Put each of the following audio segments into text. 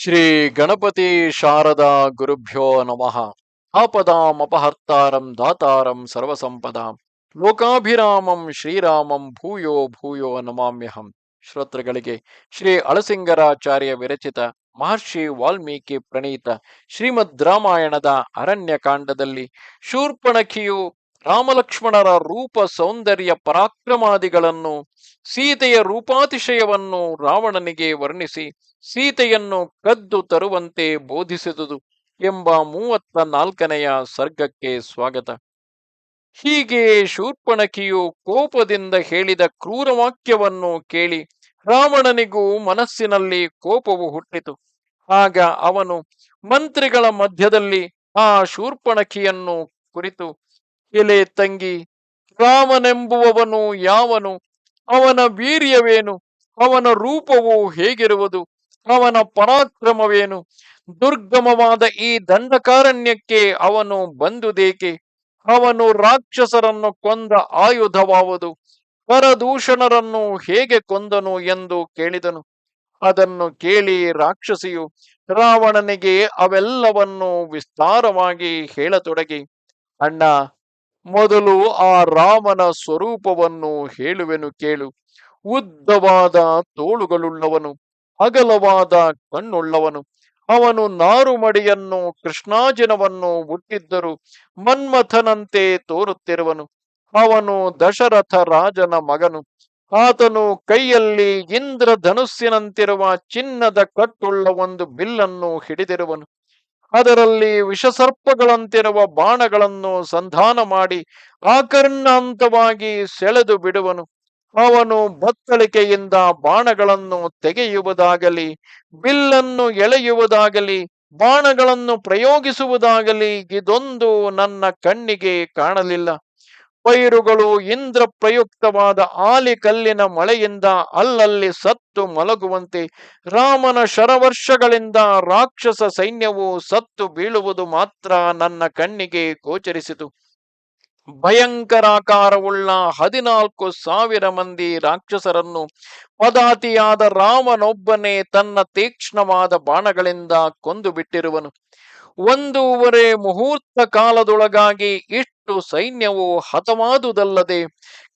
ಶ್ರೀ ಗಣಪತಿ ಶಾರದಾ ಗುರುಭ್ಯೋ ನಮಃ. ಆಪದಾಮಪಹರ್ತಾರಂ ದಾತಾರಂ ಸರ್ವಸಂಪದಾಂ. ಲೋಕಾಭಿರಾಮಂ ಶ್ರೀರಾಮಂ ಭೂಯೋ ಭೂಯೋ ನಮಾಮ್ಯಹಂ. ಶ್ರೋತೃಗಳಿಗೆ ಶ್ರೀ ಅಳಸಿಂಗರಾಚಾರ್ಯ ವಿರಚಿತ ಮಹರ್ಷಿ ವಾಲ್ಮೀಕಿ ಪ್ರಣೀತ ಶ್ರೀಮದ್ ರಾಮಾಯಣದ ಅರಣ್ಯಕಾಂಡದಲ್ಲಿ ಶೂರ್ಪಣಖಿಯು ರಾಮಲಕ್ಷ್ಮಣರ ರೂಪ ಸೌಂದರ್ಯ ಪರಾಕ್ರಮಾದಿಗಳನ್ನು ಸೀತೆಯ ರೂಪಾತಿಶಯವನ್ನು ರಾವಣನಿಗೆ ವರ್ಣಿಸಿ ಸೀತೆಯನ್ನು ಕದ್ದು ತರುವಂತೆ ಬೋಧಿಸಿದುದು ಎಂಬ ಮೂವತ್ತ ನಾಲ್ಕನೆಯ ಸರ್ಗಕ್ಕೆ ಸ್ವಾಗತ. ಹೀಗೆ ಶೂರ್ಪಣಕಿಯು ಕೋಪದಿಂದ ಹೇಳಿದ ಕ್ರೂರ ವಾಕ್ಯವನ್ನು ಕೇಳಿ ರಾವಣನಿಗೂ ಮನಸ್ಸಿನಲ್ಲಿ ಕೋಪವು ಹುಟ್ಟಿತು. ಆಗ ಅವನು ಮಂತ್ರಿಗಳ ಮಧ್ಯದಲ್ಲಿ ಆ ಶೂರ್ಪಣಕಿಯನ್ನು ಕುರಿತು, ಎಲೆ ತಂಗಿ ರಾಮನೆಂಬುವವನು ಯಾವನು? ಅವನ ವೀರ್ಯವೇನು? ಅವನ ರೂಪವು ಹೇಗಿರುವುದು? ಅವನ ಪರಾಕ್ರಮವೇನು? ದುರ್ಗಮವಾದ ಈ ದಂಡಕಾರಣ್ಯಕ್ಕೆ ಅವನು ಬಂದುದೇಕೆ? ಅವನು ರಾಕ್ಷಸರನ್ನು ಕೊಂದ ಆಯುಧವಾವುದು? ಪರದೂಷಣರನ್ನು ಹೇಗೆ ಕೊಂದನು ಎಂದು ಕೇಳಿದನು. ಅದನ್ನು ಕೇಳಿ ರಾಕ್ಷಸಿಯು, ರಾವಣನಿಗೆ ಅವೆಲ್ಲವನ್ನು ವಿಸ್ತಾರವಾಗಿ ಹೇಳತೊಡಗಿ. ಅಣ್ಣ, ಮೊದಲು ಆ ರಾಮನ ಸ್ವರೂಪವನ್ನು ಹೇಳುವೆನು ಕೇಳು. ಉದ್ದವಾದ ತೋಳುಗಳುಳ್ಳವನು. ಅಗಲವಾದ ಕಣ್ಣುಳ್ಳವನು. ಅವನು ನಾರುಮಡಿಯನ್ನು ಕೃಷ್ಣಾಜಿನವನ್ನು ಹುಟ್ಟಿದ್ದರು ಮನ್ಮಥನಂತೆ ತೋರುತ್ತಿರುವನು. ಅವನು ದಶರಥ ರಾಜನ ಮಗನು. ಆತನು ಕೈಯಲ್ಲಿ ಇಂದ್ರ ಧನುಸ್ಸಿನಂತಿರುವ ಚಿನ್ನದ ಕಟ್ಟುಳ್ಳ ಒಂದು ಬಿಲ್ಲನ್ನು ಹಿಡಿದಿರುವನು. ಅದರಲ್ಲಿ ವಿಷಸರ್ಪಗಳಂತಿರುವ ಬಾಣಗಳನ್ನು ಸಂಧಾನ ಮಾಡಿ ಆಕರ್ಣಾಂತವಾಗಿ ಸೆಳೆದು ಬಿಡುವನು. ಅವನು ಬತ್ತಳಿಕೆಯಿಂದ ಬಾಣಗಳನ್ನು ತೆಗೆಯುವುದಾಗಲಿ, ಬಿಲ್ಲನ್ನು ಎಳೆಯುವುದಾಗಲಿ, ಬಾಣಗಳನ್ನು ಪ್ರಯೋಗಿಸುವುದಾಗಲಿ ಇದೊಂದು ನನ್ನ ಕಣ್ಣಿಗೆ ಕಾಣಲಿಲ್ಲ. ಪೈರುಗಳು ಇಂದ್ರ ಪ್ರಯುಕ್ತವಾದ ಆಲಿ ಕಲ್ಲಿನ ಮಳೆಯಿಂದ ಅಲ್ಲಲ್ಲಿ ಸತ್ತು ಮಲಗುವಂತೆ, ರಾಮನ ಶರವರ್ಷಗಳಿಂದ ರಾಕ್ಷಸ ಸೈನ್ಯವು ಸತ್ತು ಬೀಳುವುದು ಮಾತ್ರ ನನ್ನ ಕಣ್ಣಿಗೆ ಗೋಚರಿಸಿತು. ಭಯಂಕರಾಕಾರವುಳ್ಳ ಹದಿನಾಲ್ಕು ಸಾವಿರ ಮಂದಿ ರಾಕ್ಷಸರನ್ನು ಪದಾತಿಯಾದ ರಾಮನೊಬ್ಬನೇ ತನ್ನ ತೀಕ್ಷ್ಣವಾದ ಬಾಣಗಳಿಂದ ಕೊಂದು ಬಿಟ್ಟಿರುವನು. ಒಂದೂವರೆ ಮುಹೂರ್ತ ಕಾಲದೊಳಗಾಗಿ ಇಷ್ಟು ಸೈನ್ಯವು ಹತವಾದುದಲ್ಲದೆ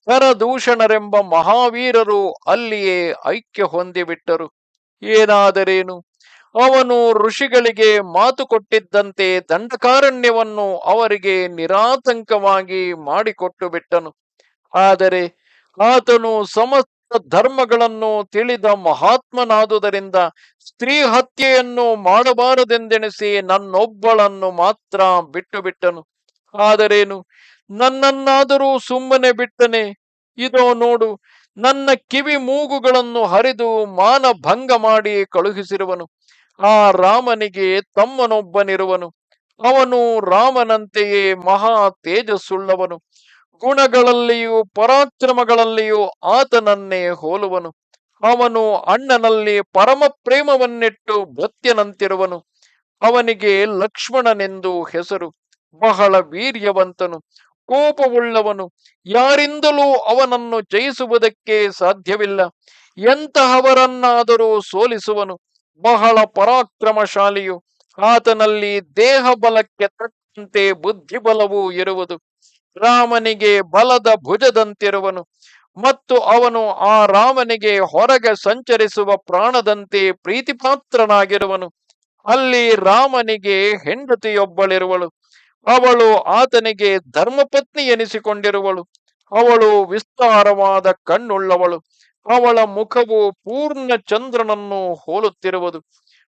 ಕರದೂಷಣರೆಂಬ ಮಹಾವೀರರು ಅಲ್ಲಿಯೇ ಐಕ್ಯ ಹೊಂದಿಬಿಟ್ಟರು. ಏನಾದರೇನು? ಅವನು ಋಷಿಗಳಿಗೆ ಮಾತು ಕೊಟ್ಟಿದ್ದಂತೆ ದಂಡಕಾರಣ್ಯವನ್ನು ಅವರಿಗೆ ನಿರಾತಂಕವಾಗಿ ಮಾಡಿಕೊಟ್ಟು ಬಿಟ್ಟನು. ಆದರೆ ಆತನು ಸಮಸ್ತ ಧರ್ಮಗಳನ್ನು ತಿಳಿದ ಮಹಾತ್ಮನಾದುದರಿಂದ ಸ್ತ್ರೀ ಹತ್ಯೆಯನ್ನು ಮಾಡಬಾರದೆಂದೆಣಿಸಿ ನನ್ನೊಬ್ಬಳನ್ನು ಮಾತ್ರ ಬಿಟ್ಟು ಬಿಟ್ಟನು. ಆದರೇನು? ನನ್ನನ್ನಾದರೂ ಸುಮ್ಮನೆ ಬಿಟ್ಟನೆ? ಇದೋ ನೋಡು, ನನ್ನ ಕಿವಿ ಮೂಗುಗಳನ್ನು ಹರಿದು ಮಾನಭಂಗ ಮಾಡಿ ಕಳುಹಿಸಿರುವನು. ಆ ರಾಮನಿಗೆ ತಮ್ಮನೊಬ್ಬನಿರುವನು. ಅವನು ರಾಮನಂತೆಯೇ ಮಹಾ ತೇಜಸ್ಸುಳ್ಳವನು. ಗುಣಗಳಲ್ಲಿಯೂ ಪರಾಕ್ರಮಗಳಲ್ಲಿಯೂ ಆತನನ್ನೇ ಹೋಲುವನು. ಅವನು ಅಣ್ಣನಲ್ಲಿ ಪರಮ ಪ್ರೇಮವನ್ನಿಟ್ಟು ಭತ್ಯನಂತಿರುವನು. ಅವನಿಗೆ ಲಕ್ಷ್ಮಣನೆಂದು ಹೆಸರು. ಬಹಳ ವೀರ್ಯವಂತನು. ಕೋಪವುಳ್ಳವನು. ಯಾರಿಂದಲೂ ಅವನನ್ನು ಜಯಿಸುವುದಕ್ಕೆ ಸಾಧ್ಯವಿಲ್ಲ. ಎಂತಹವರನ್ನಾದರೂ ಸೋಲಿಸುವನು. ಬಹಳ ಪರಾಕ್ರಮಶಾಲಿಯು. ಆತನಲ್ಲಿ ದೇಹ ಬಲಕ್ಕೆ ತಕ್ಕಂತೆ ಬುದ್ಧಿಬಲವೂ ಇರುವುದು. ರಾಮನಿಗೆ ಬಲದ ಭುಜದಂತಿರುವನು ಮತ್ತು ಅವನು ಆ ರಾಮನಿಗೆ ಹೊರಗೆ ಸಂಚರಿಸುವ ಪ್ರಾಣದಂತೆ ಪ್ರೀತಿಪಾತ್ರನಾಗಿರುವನು. ಅಲ್ಲಿ ರಾಮನಿಗೆ ಹೆಂಡತಿಯೊಬ್ಬಳಿರುವಳು. ಅವಳು ಆತನಿಗೆ ಧರ್ಮಪತ್ನಿ ಎನಿಸಿಕೊಂಡಿರುವಳು. ಅವಳು ವಿಸ್ತಾರವಾದ ಕಣ್ಣುಳ್ಳವಳು. ಅವಳ ಮುಖವು ಪೂರ್ಣ ಚಂದ್ರನನ್ನು ಹೋಲುತ್ತಿರುವುದು.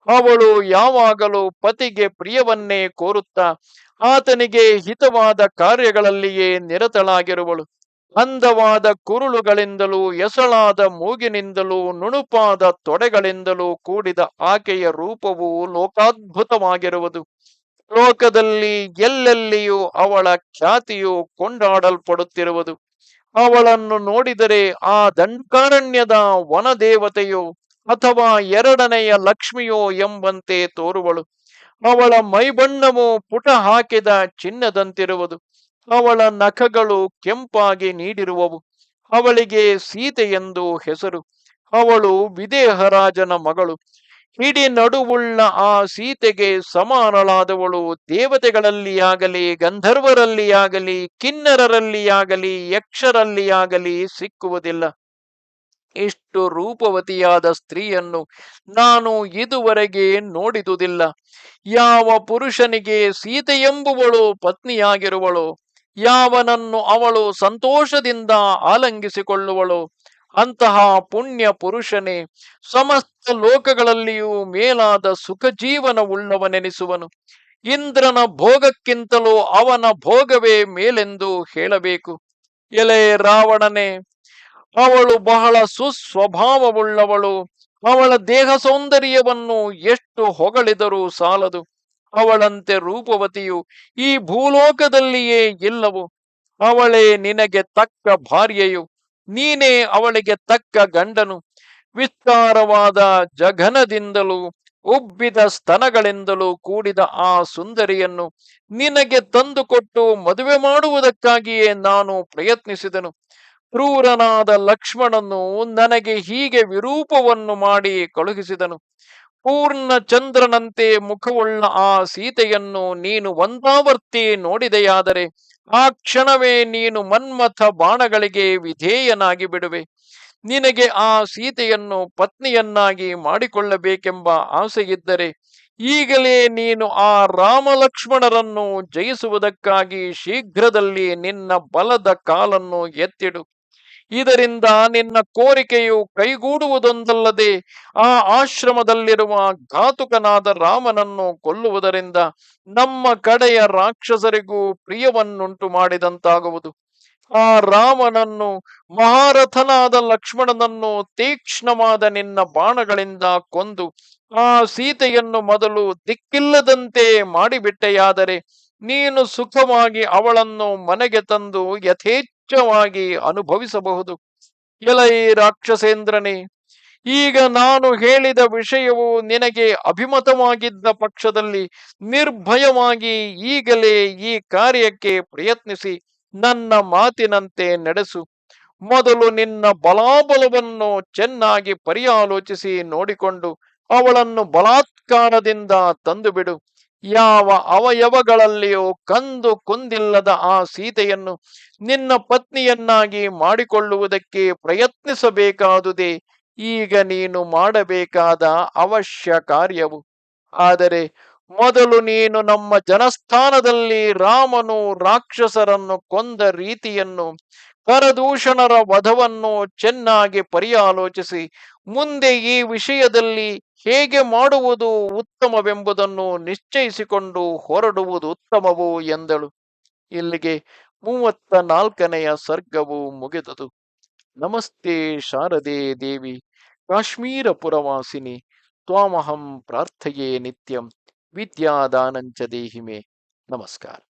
ಅವಳು ಯಾವಾಗಲೂ ಪತಿಗೆ ಪ್ರಿಯವನ್ನೇ ಕೋರುತ್ತಾ, ಆತನಿಗೆ ಹಿತವಾದ ಕಾರ್ಯಗಳಲ್ಲಿಯೇ ನಿರತಳಾಗಿರುವಳು. ಅಂದವಾದ ಕುರುಳುಗಳಿಂದಲೂ, ಎಸಳಾದ ಮೂಗಿನಿಂದಲೂ, ನುಣುಪಾದ ತೊಡೆಗಳಿಂದಲೂ ಕೂಡಿದ ಆಕೆಯ ರೂಪವು ಲೋಕಾದ್ಭುತವಾಗಿರುವುದು. ಲೋಕದಲ್ಲಿ ಎಲ್ಲೆಲ್ಲಿಯೂ ಅವಳ ಖ್ಯಾತಿಯು ಕೊಂಡಾಡಲ್ಪಡುತ್ತಿರುವುದು. ಅವಳನ್ನು ನೋಡಿದರೆ ಆ ದಂಡಕಾರಣ್ಯದ ವನದೇವತೆಯೋ ಅಥವಾ ಎರಡನೆಯ ಲಕ್ಷ್ಮಿಯೋ ಎಂಬಂತೆ ತೋರುವಳು. ಅವಳ ಮೈಬಣ್ಣವು ಪುಟ ಹಾಕಿದ ಚಿನ್ನದಂತಿರುವುದು. ಅವಳ ನಖಗಳು ಕೆಂಪಾಗಿ ನೀಡಿರುವವು. ಅವಳಿಗೆ ಸೀತೆ ಎಂದು ಹೆಸರು. ಅವಳು ವಿದೇಹರಾಜನ ಮಗಳು. ಹಿಡಿ ನಡುವುಳ್ಳ ಆ ಸೀತೆಗೆ ಸಮಾನಳಾದವಳು ದೇವತೆಗಳಲ್ಲಿಯಾಗಲಿ, ಗಂಧರ್ವರಲ್ಲಿಯಾಗಲಿ, ಕಿನ್ನರರಲ್ಲಿಯಾಗಲಿ, ಯಕ್ಷರಲ್ಲಿಯಾಗಲಿ ಸಿಕ್ಕುವುದಿಲ್ಲ. ಇಷ್ಟು ರೂಪವತಿಯಾದ ಸ್ತ್ರೀಯನ್ನು ನಾನು ಇದುವರೆಗೆ ನೋಡಿದುದಿಲ್ಲ. ಯಾವ ಪುರುಷನಿಗೆ ಸೀತೆಯೆಂಬುವಳು ಪತ್ನಿಯಾಗಿರುವಳು, ಯಾವನನ್ನು ಅವಳು ಸಂತೋಷದಿಂದ ಆಲಂಗಿಸಿಕೊಳ್ಳುವಳು ಅಂತಹ ಪುಣ್ಯ ಪುರುಷನೇ, ಸಮಸ್ತ ಲೋಕಗಳಲ್ಲಿಯೂ ಮೇಲಾದ ಸುಖ ಜೀವನವುಳ್ಳವನೆನಿಸುವನು ಇಂದ್ರನ ಭೋಗಕ್ಕಿಂತಲೂ ಅವನ ಭೋಗವೇ ಮೇಲೆಂದು ಹೇಳಬೇಕು. ಎಲೆ ರಾವಣನೇ, ಅವಳು ಬಹಳ ಸುಸ್ವಭಾವವುಳ್ಳವಳು. ಅವಳ ದೇಹ ಸೌಂದರ್ಯವನ್ನು ಎಷ್ಟು ಹೊಗಳಿದರೂ ಸಾಲದು. ಅವಳಂತೆ ರೂಪವತಿಯು ಈ ಭೂಲೋಕದಲ್ಲಿಯೇ ಇಲ್ಲವು. ಅವಳೇ ನಿನಗೆ ತಕ್ಕ ಭಾರ್ಯೆಯು. ನೀನೇ ಅವಳಿಗೆ ತಕ್ಕ ಗಂಡನು. ವಿಸ್ತಾರವಾದ ಜಘನದಿಂದಲೂ, ಉಬ್ಬಿದ ಸ್ತನಗಳಿಂದಲೂ ಕೂಡಿದ ಆ ಸುಂದರಿಯನ್ನು ನಿನಗೆ ತಂದುಕೊಟ್ಟು ಮದುವೆ ಮಾಡುವುದಕ್ಕಾಗಿಯೇ ನಾನು ಪ್ರಯತ್ನಿಸಿದನು. ಕ್ರೂರನಾದ ಲಕ್ಷ್ಮಣನು ನನಗೆ ಹೀಗೆ ವಿರೂಪವನ್ನು ಮಾಡಿ ಕಳುಹಿಸಿದನು. ಪೂರ್ಣ ಚಂದ್ರನಂತೆ ಮುಖವುಳ್ಳ ಆ ಸೀತೆಯನ್ನು ನೀನು ಒಂದಾವರ್ತಿ ನೋಡಿದೆಯಾದರೆ ಆ ಕ್ಷಣವೇ ನೀನು ಮನ್ಮಥ ಬಾಣಗಳಿಗೆ ವಿಧೇಯನಾಗಿ ಬಿಡುವೆ. ನಿನಗೆ ಆ ಸೀತೆಯನ್ನು ಪತ್ನಿಯನ್ನಾಗಿ ಮಾಡಿಕೊಳ್ಳಬೇಕೆಂಬ ಆಸೆಯಿದ್ದರೆ ಈಗಲೇ ನೀನು ಆ ರಾಮಲಕ್ಷ್ಮಣರನ್ನು ಜಯಿಸುವುದಕ್ಕಾಗಿ ಶೀಘ್ರದಲ್ಲಿ ನಿನ್ನ ಬಲದ ಕಾಲನ್ನು ಎತ್ತಿಡು. ಇದರಿಂದ ನಿನ್ನ ಕೋರಿಕೆಯು ಕೈಗೂಡುವುದೊಂದಲ್ಲದೆ ಆ ಆಶ್ರಮದಲ್ಲಿರುವ ಘಾತುಕನಾದ ರಾಮನನ್ನು ಕೊಲ್ಲುವುದರಿಂದ ನಮ್ಮ ಕಡೆಯ ರಾಕ್ಷಸರಿಗೂ ಪ್ರಿಯವನ್ನುಂಟು ಮಾಡಿದಂತಾಗುವುದು. ಆ ರಾಮನನ್ನು ಮಹಾರಥನಾದ ಲಕ್ಷ್ಮಣನನ್ನು ತೀಕ್ಷ್ಣವಾದ ನಿನ್ನ ಬಾಣಗಳಿಂದ ಕೊಂದು ಆ ಸೀತೆಯನ್ನು ಮೊದಲು ದಿಕ್ಕಿಲ್ಲದಂತೆ ಮಾಡಿಬಿಟ್ಟೆಯಾದರೆ ನೀನು ಸುಖವಾಗಿ ಅವಳನ್ನು ಮನೆಗೆ ತಂದು ಯಥೇಚ್ಛವಾಗಿ ಅನುಭವಿಸಬಹುದು. ಎಲೈ ರಾಕ್ಷಸೇಂದ್ರನೇ, ಈಗ ನಾನು ಹೇಳಿದ ವಿಷಯವು ನಿನಗೆ ಅಭಿಮತವಾಗಿದ್ದ ಪಕ್ಷದಲ್ಲಿ ನಿರ್ಭಯವಾಗಿ ಈಗಲೇ ಈ ಕಾರ್ಯಕ್ಕೆ ಪ್ರಯತ್ನಿಸಿ ನನ್ನ ಮಾತಿನಂತೆ ನಡೆಸು. ಮೊದಲು ನಿನ್ನ ಬಲಾಬಲವನ್ನು ಚೆನ್ನಾಗಿ ಪರ್ಯಾಲೋಚಿಸಿ ನೋಡಿಕೊಂಡು ಅವಳನ್ನು ಬಲಾತ್ಕಾರದಿಂದ ತಂದುಬಿಡು. ಯಾವ ಅವಯವಗಳಲ್ಲಿಯೂ ಕಂದು ಕುಂದಿಲ್ಲದ ಆ ಸೀತೆಯನ್ನು ನಿನ್ನ ಪತ್ನಿಯನ್ನಾಗಿ ಮಾಡಿಕೊಳ್ಳುವುದಕ್ಕೆ ಪ್ರಯತ್ನಿಸಬೇಕಾದುದೇ. ಈಗ ನೀನು ಮಾಡಬೇಕಾದ ಅವಶ್ಯ ಕಾರ್ಯವು. ಆದರೆ ಮೊದಲು ನೀನು ನಮ್ಮ ಜನಸ್ಥಾನದಲ್ಲಿ ರಾಮನು ರಾಕ್ಷಸರನ್ನು ಕೊಂದ ರೀತಿಯನ್ನು ಕರದೂಷಣರ ವಧವನ್ನು ಚೆನ್ನಾಗಿ ಪರಿಯಾಲೋಚಿಸಿ. ಮುಂದೆ ಈ ವಿಷಯದಲ್ಲಿ ಹೇಗೆ ಮಾಡುವುದು ಉತ್ತಮವೆಂಬುದನ್ನು ನಿಶ್ಚಯಿಸಿಕೊಂಡು ಹೊರಡುವುದು ಉತ್ತಮವು ಎಂದಳು. ಇಲ್ಲಿಗೆ ಮೂವತ್ತ ನಾಲ್ಕನೆಯ ಸರ್ಗವು ಮುಗಿದುದು. ನಮಸ್ತೆ ಶಾರದೆ ದೇವಿ, ಕಾಶ್ಮೀರ ಪುರವಾಸಿನಿ, ತ್ವಾಮಹಂ ಪ್ರಾರ್ಥೆಯೇ ನಿತ್ಯಂ, ವಿದ್ಯಾದಾನಂಚ ದೇಹಿಮೆ. ನಮಸ್ಕಾರ.